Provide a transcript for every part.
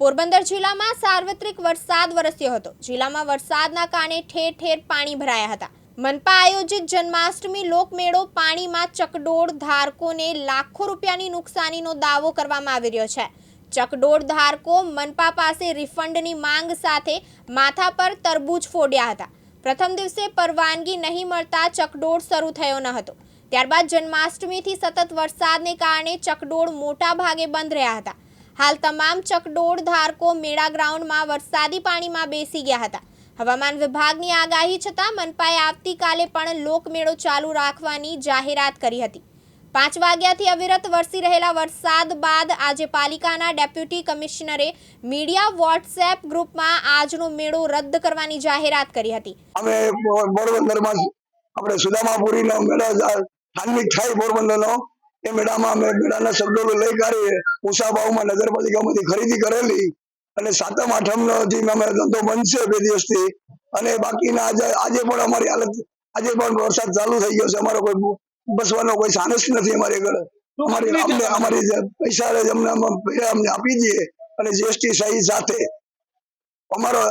પોરબંદર જિલ્લામાં સાર્વત્રિક વરસાદ વરસ્યો હતો. જિલ્લામાં વરસાદના કારણે ઠેર ઠેર પાણી ભરાયા હતા. મનપા આયોજિત જન્માષ્ટમી લોકમેળો પાણીમાં ચકડોળ ધારકોને લાખો રૂપિયાની નુકસાનીનો દાવો કરવામાં આવી રહ્યો છે. ચકડોળ ધારકો મનપા પાસે રિફંડની માંગ સાથે માથા પર તરબૂચ ફોડ્યા હતા. પ્રથમ દિવસે પરવાનગી નહીં મળતા ચકડોળ શરૂ થયો ન હતો. ત્યારબાદ જન્માષ્ટમીથી સતત વરસાદને કારણે ચકડોળ મોટા ભાગે બંધ રહ્યા હતા. હાલ તમામ ચકડોળ ધારકો મેળા ગ્રાઉન્ડમાં વરસાદી પાણીમાં બેસી ગયા હતા. હવામાન વિભાગની આગાહી છતાં મનપાએ આવતીકાલે પણ લોકમેળો ચાલુ રાખવાની જાહેરાત કરી હતી. પાંચ વાગ્યાથી અવિરત વરસી રહેલા વરસાદ બાદ આજે પાલિકાના ડેપ્યુટી કમિશનરે મીડિયા વોટ્સએપ ગ્રુપમાં આજનો મેળો રદ કરવાની જાહેરાત કરી હતી. અમે પોરબંદરમાં આપણે સુદામાપુરીનો મેળો ધાર્મિક થાય પોરબંદરનો એ મેળામાં અમે મેળાના શબ્દો લઈ કાઢી ઉષા ભાવમાં નગરપાલિકામાંથી ખરીદી કરેલી અને સાતમ આઠમનો જે અમે ધંધો બંધ છે બે દિવસથી. અને બાકીના આજે આજે પણ અમારી હાલત આજે પણ વરસાદ ચાલુ થઈ ગયો છે. અમારો કોઈ બસવાનો કોઈ સાનસ નથી અમારી આગળ અમારી અમને અમારી પૈસા અમને અમને આપી દઈએ અને જીએસટી સહી સાથે અમારો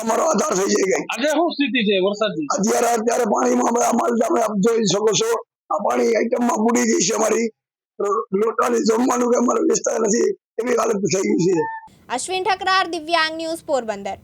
અમારો આધાર થઈ જાય. આજે શું સ્થિતિ છે વરસાદની? અત્યારે અત્યારે પાણીમાં અમે અમારે તમે આપ જોઈ શકો છો. પાણી આઈટમમાં બુડી ગઈ છે અમારી લોટાની જમવાનું કે અમારો વિસ્તાર નથી, એવી હાલત થઈ ગઈ છે. અશ્વિન ઠકરાર, દિવ્યાંગ ન્યૂઝ પોરબંદર.